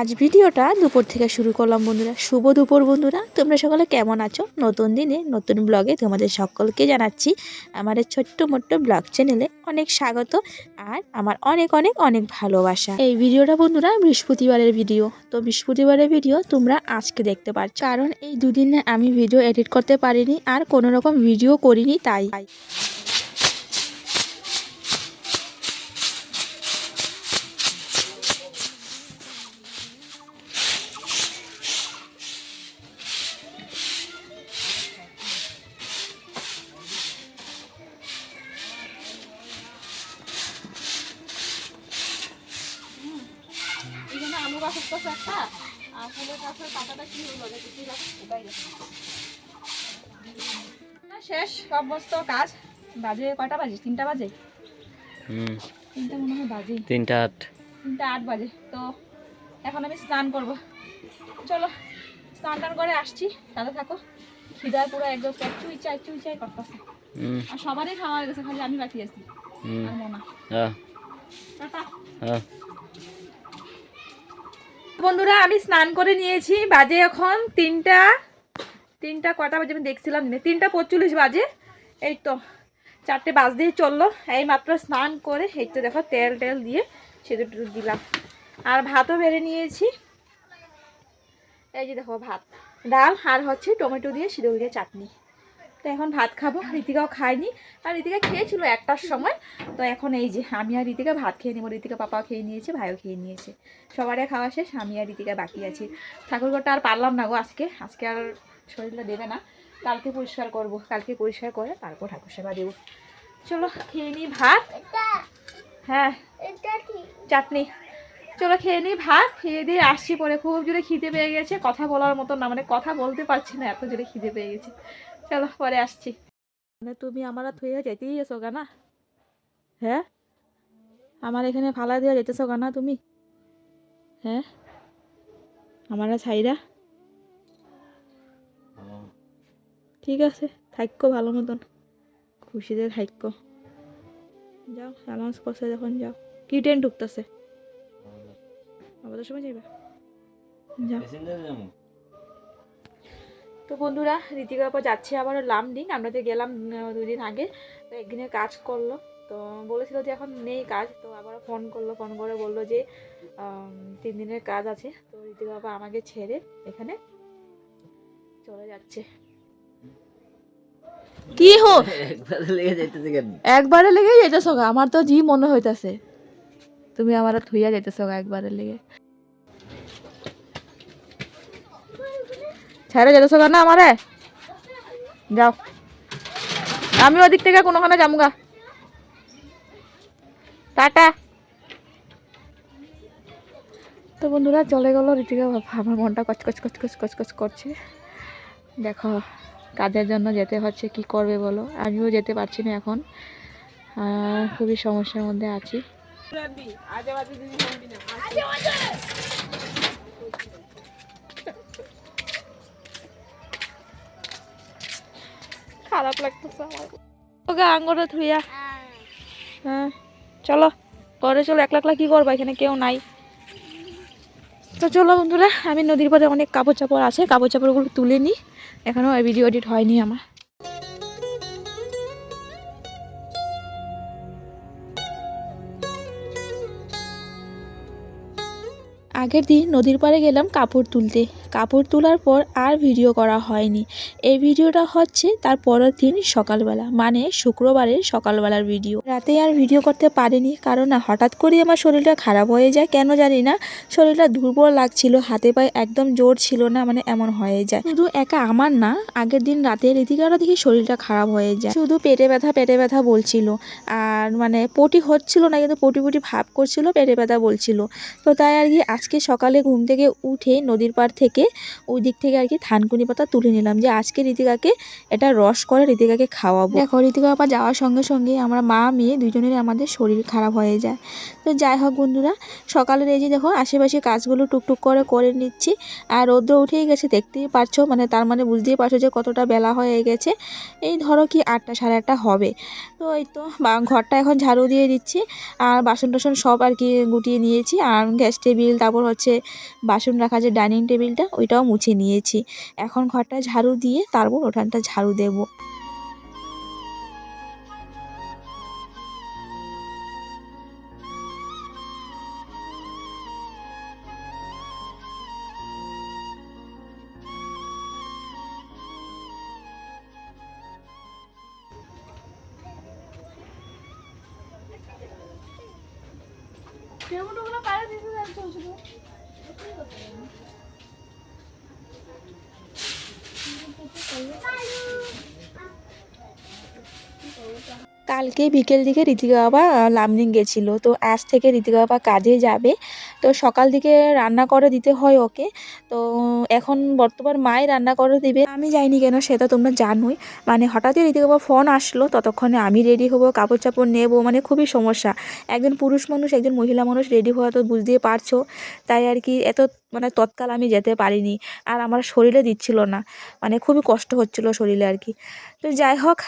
আজ ভিডিওটা দুপুর থেকে শুরু করলাম বন্ধুরা। শুভ দুপুর বন্ধুরা। তোমরা সকলে কেমন আছো? নতুন দিনে, নতুন ব্লগে তোমাদের সকলকে জানাচ্ছি আমাদের ছোট্ট মোট্ট ব্লগ চ্যানেলে অনেক স্বাগত আর আমার অনেক অনেক অনেক ভালোবাসা। এই ভিডিওটা বন্ধুরা বৃহস্পতিবারের ভিডিও। তো বৃহস্পতিবারের ভিডিও তোমরা আজকে দেখতে পারছ। কারণ এই দুদিনে আমি ভিডিও এডিট করতে পারিনি আর কোনো রকম ভিডিও করিনি তাই। সমস্ত কাজ বাজে কয়টা বাজে? তিনটা বাজে? হুম। তিনটা মনে হয় বাজে। তিনটা আট। তিনটা আট বাজে। তো এখন আমি স্নান করব। চলো স্নান টান করে আসছি। তাতে থাকো। খিদার পুরো একদম চুই চাই চুই চাই করতেছে। আর সবারই খাওয়া হয়ে গেছে খালি আমি বাকি আছি। আর মোনা। হ্যাঁ। হ্যাঁ। বন্ধুরা আমি স্নান করে নিয়েছি। বাজে এখন তিনটা। তিনটা কটা বাজে আমি দেখছিলাম তিনটা পঁয়তাল্লিশ বাজে। এই তো চারটে বাজ দিয়ে চলল। এই মাত্র স্নান করে এই তো দেখো তেল টেল দিয়ে সেদু টেদু দিলাম। আর ভাতও বেড়ে নিয়েছি। এই যে দেখো ভাত, ডাল আর হচ্ছে টমেটো দিয়ে সিঁদুর দিয়ে চাটনি। তো এখন ভাত খাব রীতিকাও খায়নি। আর রীতিকা খেয়েছিল একটার সময়। তো এখন এই যে আমি আর রীতিকা ভাত খেয়ে নেব রীতিকা পাপাও খেয়ে নিয়েছে, ভাইও খেয়ে নিয়েছে। সবারই খাওয়া শেষ, আমি আর রীতিকা বাকি আছি। ঠাকুরঘরটা আর পারলাম না গো আজকে। আজকে আর শরীরটা দেবে না। কালকে পরিষ্কার করব। কালকে পরিষ্কার করে তারপর ঠাকুর সেবা দেবো। চলো খেয়ে নিই ভাত। হ্যাঁ চাটনি। চলো খেয়ে নিই ভাত খেয়ে দিয়ে আসছি পরে। খুব জোরে খিদে পেয়ে গেছে। কথা বলার মতো না মানে কথা বলতে পারছি না এত জোরে খিদে পেয়ে গেছে। চলো পরে আসছি। মানে তুমি আমার থুয়ে যেতেই এসো গানা হ্যাঁ? আমার এখানে ফালা দিয়ে যেতেছো গানা তুমি? হ্যাঁ? আমার ছাইরা? ঠিক আছে থাক্য ভালো মতন। খুশিতে থাক্য যাও অ্যানাউন্স করছে যখন যাও। কি ট্রেন ঢুকতেছে? আমাদের সময় যাইবা? যাও। তো বন্ধুরা ঋতিকা আপা যাচ্ছে আবার লামডিং আমরা তো গেলাম দুদিন আগে তো একদিনের কাজ করল। তো বলেছিল যে এখন নেই কাজ তো আবার ফোন করল ফোন করে বলল যে তিন দিনের কাজ আছে। তো ঋতিকা আপা আমাকে ছেড়ে এখানে চলে যাচ্ছে। কি হো? একবার লেগে যাইতেছে কেন? একবারে লেগে যাইতেছ গা? আমার তো জি মনে হইতাছে। তুমি আমার থুইয়া যাইতেছ একবারে লেগে। ছেড়ে যেতেছ না আমারে? যাও। আমি ওদিক থেকে কোনোখানে যামুগা টাটা। তো বন্ধুরা চলে গেল রীতিকা বাবা। আমার মনটা কচকচ কচকচ কচকচ করছে। দেখো। কাজের জন্য যেতে হচ্ছে কি করবে বলো? আমিও যেতে পারছি না এখন। খুবই সমস্যার মধ্যে আছি। খারাপ লাগতেছে আমার। ওকে আঙ্গুরে থুইয়া হ্যাঁ চলো। ঘরে চলো একলা একলা কি করব? এখানে কেউ নাই। তো চলো বন্ধুরা আমি নদীর পরে অনেক কাপড় চাপড় আছে। কাপড় চাপড়গুলো তুলে নিই এখনও ভিডিও এডিট হয়নি আমার। আগের দিন নদীর পাড়ে গেলাম কাপড় তুলতে। কাপড় তোলার পর আর ভিডিও করা হয়নি। এই ভিডিওটা হচ্ছে তার পরের দিন সকালবেলা মানে শুক্রবারের সকালবেলার ভিডিও। রাতে আর ভিডিও করতে পারিনি, কারণ না হঠাৎ করে আমার শরীরটা খারাপ হয়ে যায়, কেন জানি না। শরীরটা দুর্বল লাগছিল, হাতে পায়ে একদম জোর ছিল না মানে এমন হয়ে যায়। শুধু একা আমার না, আগের দিন রাতে রীতিকারও দেখি শরীরটা খারাপ হয়ে যায়। শুধু পেটে ব্যথা পেটে ব্যথা বলছিল, আর মানে পটি হচ্ছিল না, কিন্তু পটি পটি ভাব করছিল, পেটে ব্যথা বলছিল। তো তাই আর কি আজকে সকালে ঘুম থেকে উঠে নদীর পাড় থেকে থেকে ওই দিক থেকে আর কি থানকুনি পাতা তুলে নিলাম যে আজকে রীতিকাকে এটা রস করে রীতিকাকে খাওয়াবো। দেখো রীতিকা বাবা যাওয়ার সঙ্গে সঙ্গে আমরা মা, মেয়ে দুজনেরই আমাদের শরীর খারাপ হয়ে যায়। তো যাই হোক বন্ধুরা, সকালের এই যে দেখো আশেপাশে কাজগুলো টুকটুক করে করে নিচ্ছি। আর রৌদ্র উঠেই গেছে, দেখতেই পারছ? মানে তার মানে বুঝতেই পারছ যে কতটা বেলা হয়ে গেছে। এই ধরো কি আটটা, সাড়ে আটটা হবে। তো এই তো ঘরটা এখন ঝাড়ু দিয়ে দিচ্ছি। আর বাসন টাসন সব আর কি গুটিয়ে নিয়েছি। আর গ্যাস টেবিল, তারপর হচ্ছে বাসন রাখা যে ডাইনিং টেবিলটা ওইটাও মুছে নিয়েছি। এখন ঘরটা ঝাড়ু দিয়ে তারপর ওঠানটা ঝাড়ু দেবো। কালকে বিকেল দিকে ঋতিকা বাবা লামডিং গেছিল। তো আজ থেকে ঋতিকা বাবা কাজে যাবে। তো সকাল দিকে রান্না করে দিতে হয় ওকে। তো এখন বর্তমান মাই রান্না করে দিবে। আমি যাইনি কেন, সেটা তোমরা জানোই। মানে হঠাৎই ঋতিকা বাবা ফোন আসলো, ততক্ষণে আমি রেডি হব কাপড় চাপড় নেব মানে খুবই সমস্যা। একজন পুরুষ মানুষ, একজন মহিলা মানুষ রেডি হওয়া তো বুঝতেই পারছ। তাই আর কি, এত মানে তৎকাল আমি যেতে পারিনি। আর আমার শরীরে দিচ্ছিল না। মানে খুবই কষ্ট হচ্ছিল শরীরে আর কি। তো যাই হোক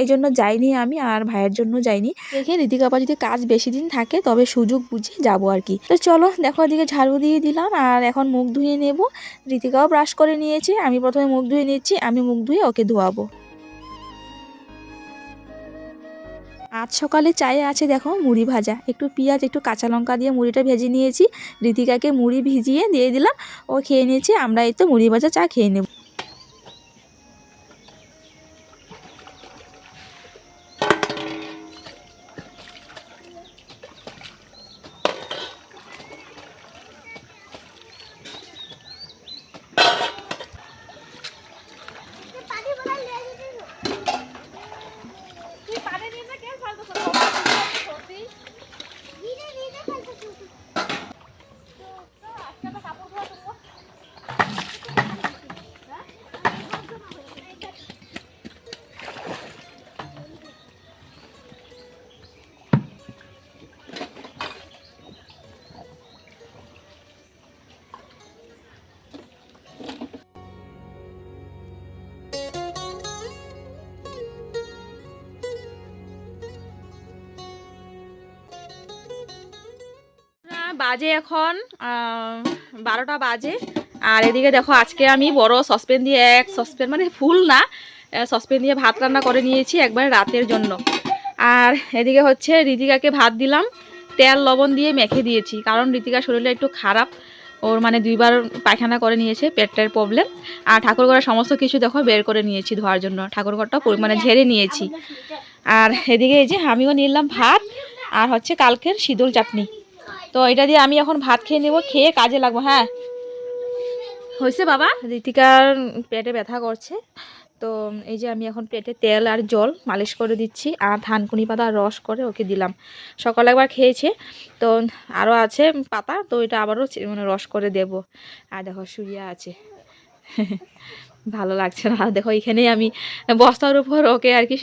এই জন্য যাইনি আমি আর ভাইয়ের জন্য যাইনি। দেখে ঋতিকা যদি কাজ বেশি দিন থাকে, তবে সুযোগ বুঝে যাব আর কি। তো চলো, দেখো এদিকে ঝাড়ু দিয়ে দিলাম আর এখন মুখ ধুয়ে নেব। ঋতিকাও ব্রাশ করে নিয়েছে, আমি প্রথমে মুখ ধুয়ে নিচ্ছি, আমি মুখ ধুয়ে ওকে ধোয়াবো। আজ সকালে চায়ে আছে দেখো মুড়ি ভাজা। একটু পেঁয়াজ, একটু কাঁচা লঙ্কা দিয়ে মুড়িটা ভেজে নিয়েছি। ঋতিকাকে মুড়ি ভিজিয়ে দিয়ে দিলাম। ও খেয়ে নিয়েছি আমরা এই তো মুড়ি ভাজা চা খেয়ে নেব। বাজে এখন বারোটা বাজে। আর এদিকে দেখো, আজকে আমি বড় সসপেন দিয়ে, এক সসপেন মানে ফুল না সসপেন দিয়ে ভাত রান্না করে নিয়েছি একবার রাতের জন্য। আর এদিকে হচ্ছে ঋতিকাকে ভাত দিলাম, তেল, লবণ দিয়ে মেখে দিয়েছি, কারণ ঋতিকার শরীরটা একটু খারাপ। ওর মানে দুইবার পায়খানা করে নিয়েছে, পেটের প্রবলেম আর ঠাকুরঘরের সমস্ত কিছু দেখো, বের করে নিয়েছি ধোয়ার জন্য। ঠাকুরঘরটা মানে ঝেড়ে নিয়েছি। আর এদিকে এই যে আমিও নিলাম ভাত, আর হচ্ছে কালকের সিঁদুর চাটনি। তো এটা দিয়ে আমি এখন ভাত খেয়ে নেব খেয়ে কাজে লাগবো হ্যাঁ। হয়েছে বাবা? ঋতিকার পেটে ব্যথা করছে তো এই যে আমি এখন পেটে তেল আর জল মালিশ করে দিচ্ছি আর ধানকুনি পাতা রস করে ওকে দিলাম। সকালে একবার খেয়েছে তো আরও আছে পাতা তো এটা আবারও মানে রস করে দেব। আর দেখো শুয়ে আছে। ভালো লাগছে না। দেখো, এখানেই আমি বস্তার উপর ওকে আর কি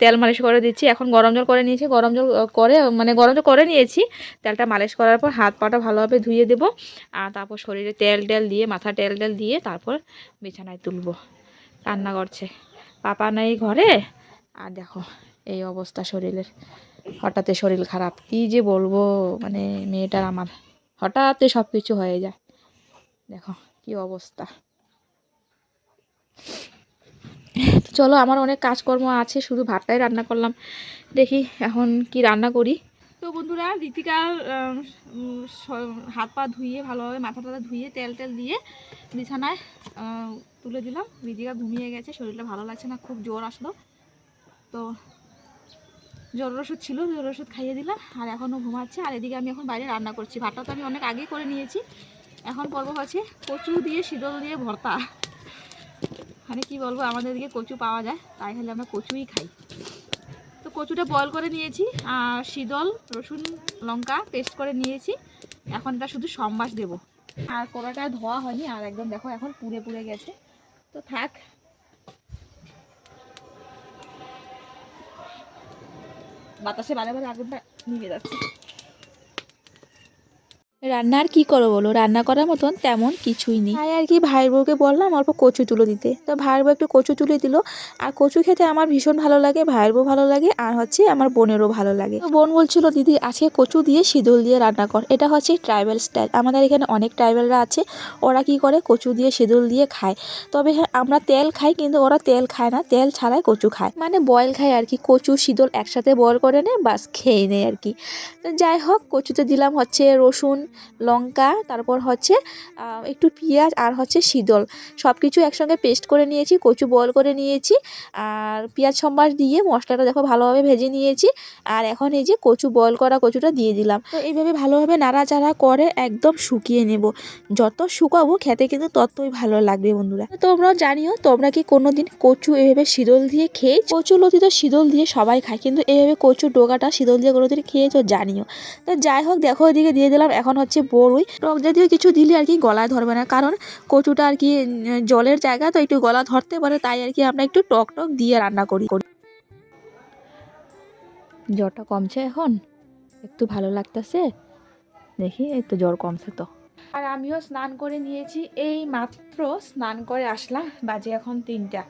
তেল মালিশ করে দিচ্ছি। এখন গরম জল করে নিয়েছি। গরম জল করে মানে গরম জল করে নিয়েছি। তেলটা মালিশ করার পর হাত পাটা ভালোভাবে ধুয়ে দেবো। আর তারপর শরীরে তেল টেল দিয়ে, মাথা তেল টেল দিয়ে তারপর বিছানায় তুলবো। রান্না করছে। পাপা নাই ঘরে। আর দেখো, এই অবস্থা শরীরের। হঠাৎ শরীর খারাপ। কি যে বলব মানে মেয়েটার আমার হঠাৎ সব কিছু হয়ে যায়। দেখো, কি অবস্থা। চলো, আমার অনেক কাজকর্ম আছে, শুধু ভাতটাই রান্না করলাম। দেখি এখন কি রান্না করি। তো বন্ধুরা স- হাত পা ধুয়ে ভালোভাবে মাথা টাথা ধুয়ে তেল টেল দিয়ে বিছানায় তুলে দিলাম। ঋতিকা ঘুমিয়ে গেছে, শরীরটা ভালো লাগছে না, খুব জ্বর আসলো। তো জ্বর ওষুধ ছিল, জ্বর ওষুধ খাইয়ে দিলাম, আর এখনও ঘুমাচ্ছে। আর এদিকে আমি এখন বাইরে রান্না করছি। ভাতটা তো আমি অনেক আগেই করে নিয়েছি। এখন পর্ব হচ্ছে কচু দিয়ে শীতল দিয়ে ভর্তা। মানে কি বলব, আমাদের এদিকে কচু পাওয়া যায়, তাই হলে আমরা কচুই খাই। তো কচুটা বয়ল করে নিয়েছি, আর শীতল, রসুন, লঙ্কা পেস্ট করে নিয়েছি। এখন এটা শুধু সম্বাস দেবো। আর কড়াটা ধোয়া হয়নি, আর একদম দেখো এখন পুড়ে পুড়ে গেছে। তো থাক। বাতাসে বারে বারে আগুনটা নিভে যাচ্ছে। রান্না আর কি করো বলো? রান্না করার মতন তেমন কিছুই নেই। তাই আর কি ভাইয়ের বউকে বললাম অল্প কচু তুলে দিতে। তো ভাইয়ের বউ একটু কচু তুলে দিল। আর কচু খেতে আমার ভীষণ ভালো লাগে, ভাইয়ের বউ ভালো লাগে, আর হচ্ছে আমার বোনেরও ভালো লাগে। তো বোন বলছিল, দিদি, আজকে কচু দিয়ে সিঁদুল দিয়ে রান্না কর। এটা হচ্ছে ট্রাইবেল স্টাইল। আমাদের এখানে অনেক ট্রাইবেলরা আছে, ওরা কি করে? কচু দিয়ে সিঁদুল দিয়ে খায়। তবে হ্যাঁ আমরা তেল খাই, কিন্তু ওরা তেল খায় না। তেল ছাড়াই কচু খায়। মানে বয়েল খায় আর কি। কচু সিঁদুল একসাথে বয়েল করে নেয়, বাস খেয়ে নেয় আর কি। তো যাই হোক, কচুতে দিলাম হচ্ছে রসুন লঙ্কা, তারপর হচ্ছে একটু পেঁয়াজ আর হচ্ছে শীতল সব কিছু একসঙ্গে পেস্ট করে নিয়েছি, কচু বয়েল করে নিয়েছি। আর পেঁয়াজ সম্বাস দিয়ে মশলাটা দেখো ভালোভাবে ভেজে নিয়েছি। আর এখন এই যে কচু বয়েল করা কচুটা দিয়ে দিলাম। তো এইভাবে ভালোভাবে নাড়াচাড়া করে একদম শুকিয়ে নেব। যত শুকাবো খেতে কিন্তু ততই ভালো লাগবে বন্ধুরা। তো তোমরাও জানিও, তোমরা কি কোনোদিন কচু এভাবে শীতল দিয়ে খেয়ে কচু লতি তো শীতল দিয়ে সবাই খায়, কিন্তু এইভাবে কচু ডোকাটা শীতল দিয়ে কোনোদিন খেয়েছো জানিও। তো যাই হোক, দেখো ওইদিকে দিয়ে দিলাম। এখন হচ্ছে বড়ই টক জাতীয় কিছু দিলে আর কি গলায় ধরবে না, কারণ কচুটা আর কি জলের জায়গা, তো একটু গলা ধরতে পারে, তাই আর কি আমরা একটু টক টক দিয়ে রান্না করি। জ্বরটা কমছে এখন? একটু ভালো লাগতেছে? দেখি তো জ্বর কমছে তো। আর আমিও স্নান করে নিয়েছি, এই মাত্র স্নান করে আসলাম, বাজে এখন তিনটা।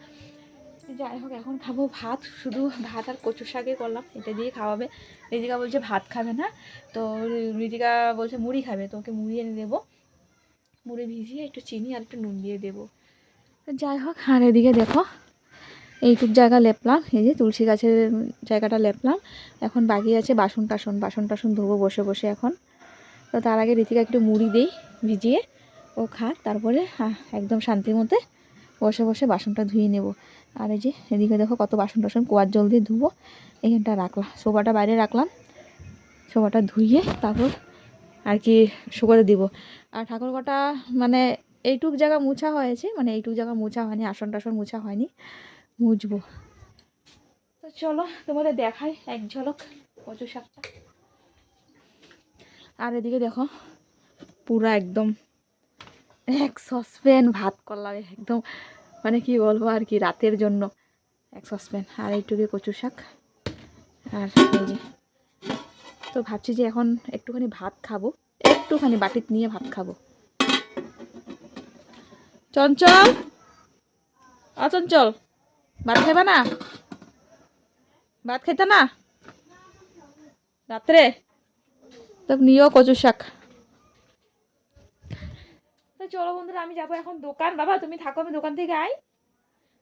যাই হোক, এখন খাব ভাত। শুধু ভাত আর কচু শাকে করলাম, এটা দিয়ে খাওয়াবে। রিদিকা বলছে ভাত খাবে না, তো রিদিকা বলছে মুড়ি খাবে, তো ওকে মুড়ি এনে দেবো। মুড়ি ভিজিয়ে একটু চিনি আর একটু নুন দিয়ে দেবো। তো যাই হোক, আর এদিকে দেখো, এইটুক জায়গা লেপলাম, এই যে তুলসী গাছের জায়গাটা লেপলাম। এখন বাকি আছে বাসন টাসন বাসন টাসন ধোবো বসে বসে এখন। তো তার আগে ঋতিকা একটু মুড়ি দেই, ভিজিয়ে, ও খাক। তারপরে একদম শান্তির মধ্যে বসে বসে বাসনটা ধুয়ে নেব। আর এই যে এদিকে দেখো কত বাসন টাসন কুয়ার জল দিয়ে ধুবো। এখানটা রাখলাম, সোফাটা বাইরে রাখলাম। সোফাটা ধুইয়ে তারপর আর কি শুকোতে দিব। আর ঠাকুরঘরটা মানে এইটুক জায়গা মুছা হয়েছে মানে এইটুক জায়গা মুছা হয়নি আসন টাসন মুছা হয়নি, মুছবো। তো চলো তোমাদের দেখাই এক ঝলক কচু শাকটা। আর এদিকে দেখো পুরো একদম এক সসপ্যান ভাত করলাম, একদম মানে কি বলব আর কি, রাতের জন্য এক সসপ্যান আর এইটুকু কচু শাক আর এই যে। তো ভাবছি যে এখন একটুখানি ভাত খাব, একটুখানি বাটিত নিয়ে ভাত খাব। চঞ্চল? অচঞ্চল ভাত খাবে না? ভাত খাইতে না? রাত্রে? তো নিও কচু শাক। চলো বন্ধুরা, আমি যাব এখন দোকান। বাবা, তুমি থাকো, আমি দোকান থেকে আই।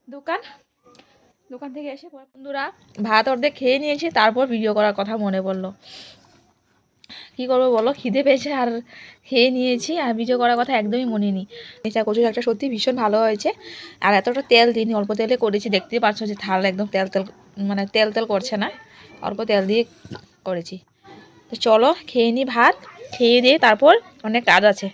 দোকান। দোকান থেকে এসে বন্ধুরা, ভাত অর্ধেক খেয়ে নিয়েছি, তারপর ভিডিও করার কথা মনে পড়ল। কী করব বলো? খিদে পেয়েছে আর খেয়ে নিয়েছি, আর ভিডিও করার কথা একদমই মনে নেই। এটা কচু শাকটা সত্যি ভীষণ ভালো হয়েছে, আর এতটা তেল দিইনি, অল্প তেলে করেছি। দেখতেই পাচ্ছ যে থাল একদম তেল তেল মানে তেল তেল করছে না, অল্প তেল দিয়ে করেছি। তো চলো, খেয়ে নিই ভাত, খেয়ে দিয়ে তারপর অনেক কাজ আছে।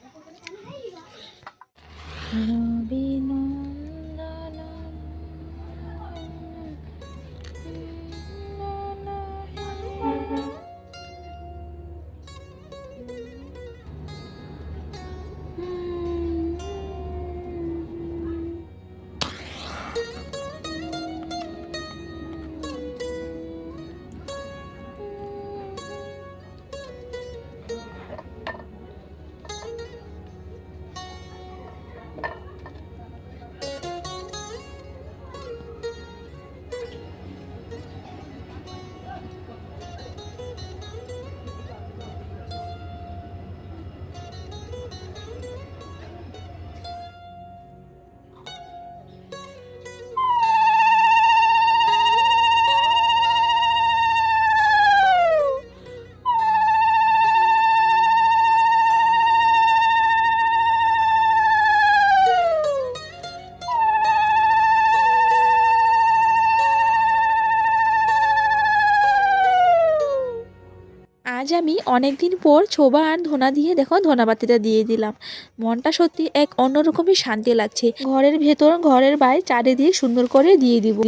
অনেক দিন পর ছোবা আর ধনা দিয়ে দেখো ধনাবাতিটা দিয়ে দিলাম। মনটা সত্যি এক অন্যরকমই শান্তি লাগছে। ঘরের ভেতর, ঘরের বাইরে চারিদিকে সুন্দর করে দিয়ে দিব।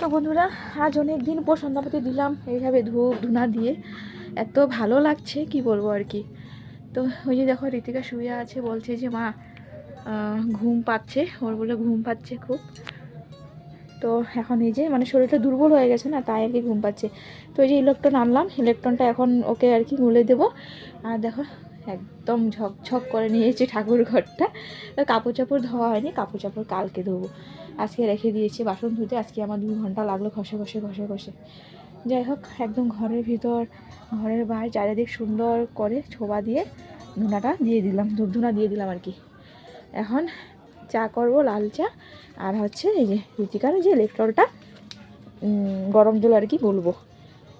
তো বন্ধুরা, আজ অনেক দিন পর সন্ধ্যাপাতি দিলাম এইভাবে ধূপ ধুনা দিয়ে। এত ভালো লাগছে, কি বলব আর কি। তো ওই যে দেখো ঋতিকা শুয়ে আছে, বলছে যে, মা ঘুম পাচ্ছে। ওর বলে, ঘুম পাচ্ছে খুব। তো এখন এই যে মানে শরীরটা দুর্বল হয়ে গেছে না, তাই আর কি ঘুম পাচ্ছে। তো এই যে ইলেকট্রন আনলাম ইলেকট্রনটা এখন ওকে আর কি গুলে দেবো। আর দেখো, একদম ঝকঝক করে নিয়েছি ঠাকুর ঘরটা। কাপড় চাপড় ধোয়া হয়নি, কাপড় চাপড় কালকে ধোবো। আজকে রেখে দিয়েছি, বাসন ধুতে আজকে আমার দুই ঘণ্টা লাগল ঘষে ঘষে ঘষে ঘষে। যাই হোক, একদম ঘরের ভিতর, ঘরের বাইরে চারিদিক সুন্দর করে ছোবা দিয়ে ধুনাটা দিয়ে দিলাম, ধূপ ধুনা দিয়ে দিলাম আর কি। এখন চা করব, লাল চা। আর হচ্ছে এই যে রুচিকার যে ইলেকট্রলটা গরম জল আর কি বলব।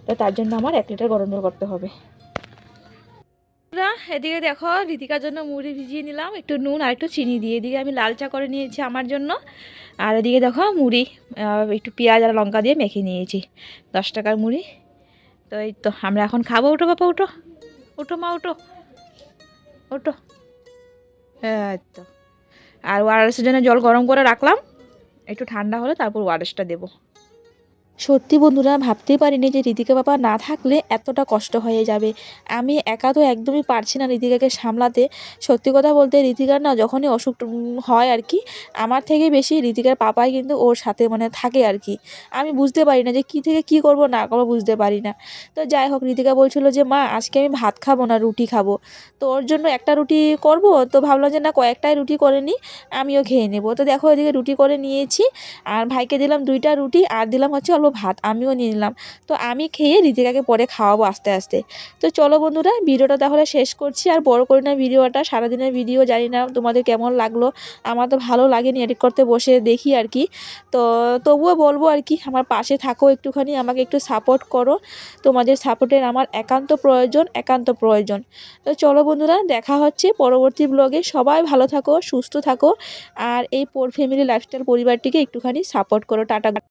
তো তার জন্য আমার এক লিটার গরম জল করতে হবে। এদিকে দেখো, রীতিকার জন্য মুড়ি ভিজিয়ে নিলাম। একটু নুন আর একটু চিনি দিয়ে। এদিকে আমি লাল চা করে নিয়েছি আমার জন্য। আর এদিকে দেখো, মুড়ি একটু পেঁয়াজ আর লঙ্কা দিয়ে মেখে নিয়েছি। দশ টাকার মুড়ি। তো এই তো, আমরা এখন খাব। উঠো বাবা উঠো উঠো মা উঠো উঠো এই তো। আর ওয়ারেসের জন্য জল গরম করে রাখলাম। একটু ঠান্ডা হলে তারপর ওয়ারেসটা দেবো। সত্যি বন্ধুরা, ভাবতেই পারিনি যে ঋতিকা বাবা না থাকলে এতটা কষ্ট হয়ে যাবে। আমি একা তো একদমই পারছি না ঋতিকাকে সামলাতে। সত্যি কথা বলতে ঋতিকার না যখনই অসুখ হয় আর কি, আমার থেকে বেশি ঋতিকার পাপাই কিন্তু ওর সাথে মানে থাকে আর কি। আমি বুঝতে পারি না যে কী থেকে কী করব না করব বুঝতে পারি না। তো যাই হোক ঋতিকা বলছিল যে, মা, আজকে আমি ভাত খাব না, রুটি খাব। তো ওর জন্য একটা রুটি করব? তো ভাবলাম যে, না, কয়েকটাই রুটি করে নিই, আমিও খেয়ে নেব। তো দেখো, এদিকে রুটি করে নিয়েছি। আর ভাইকে দিলাম দুইটা রুটি, আর দিলাম হচ্ছে অল্প ভাত আমিও নিয়ে নিলাম। তো আমি খেয়ে ঋতিকাকে পরে খাওয়াবো আস্তে আস্তে। তো চলো বন্ধুরা, ভিডিওটা তাহলে শেষ করছি। আর বড় করি না ভিডিওটা, সারাদিনের ভিডিও জানি না তোমাদের কেমন লাগল। আমার তো ভালো লাগেনি এডিট করতে বসে দেখি আর কি। তো তবুও বলব আর কি, আমার পাশে থাকো একটুখানি, আমাকে একটু সাপোর্ট করো। তোমাদের সাপোর্টের আমার একান্ত প্রয়োজন একান্ত প্রয়োজন। তো চলো বন্ধুরা, দেখা হচ্ছে পরবর্তী ব্লগে সবাই ভালো থাকো, সুস্থ থাকো। আর এই পোর ফ্যামিলি লাইফস্টাইল পরিবারটিকে একটুখানি সাপোর্ট করো। টাটা।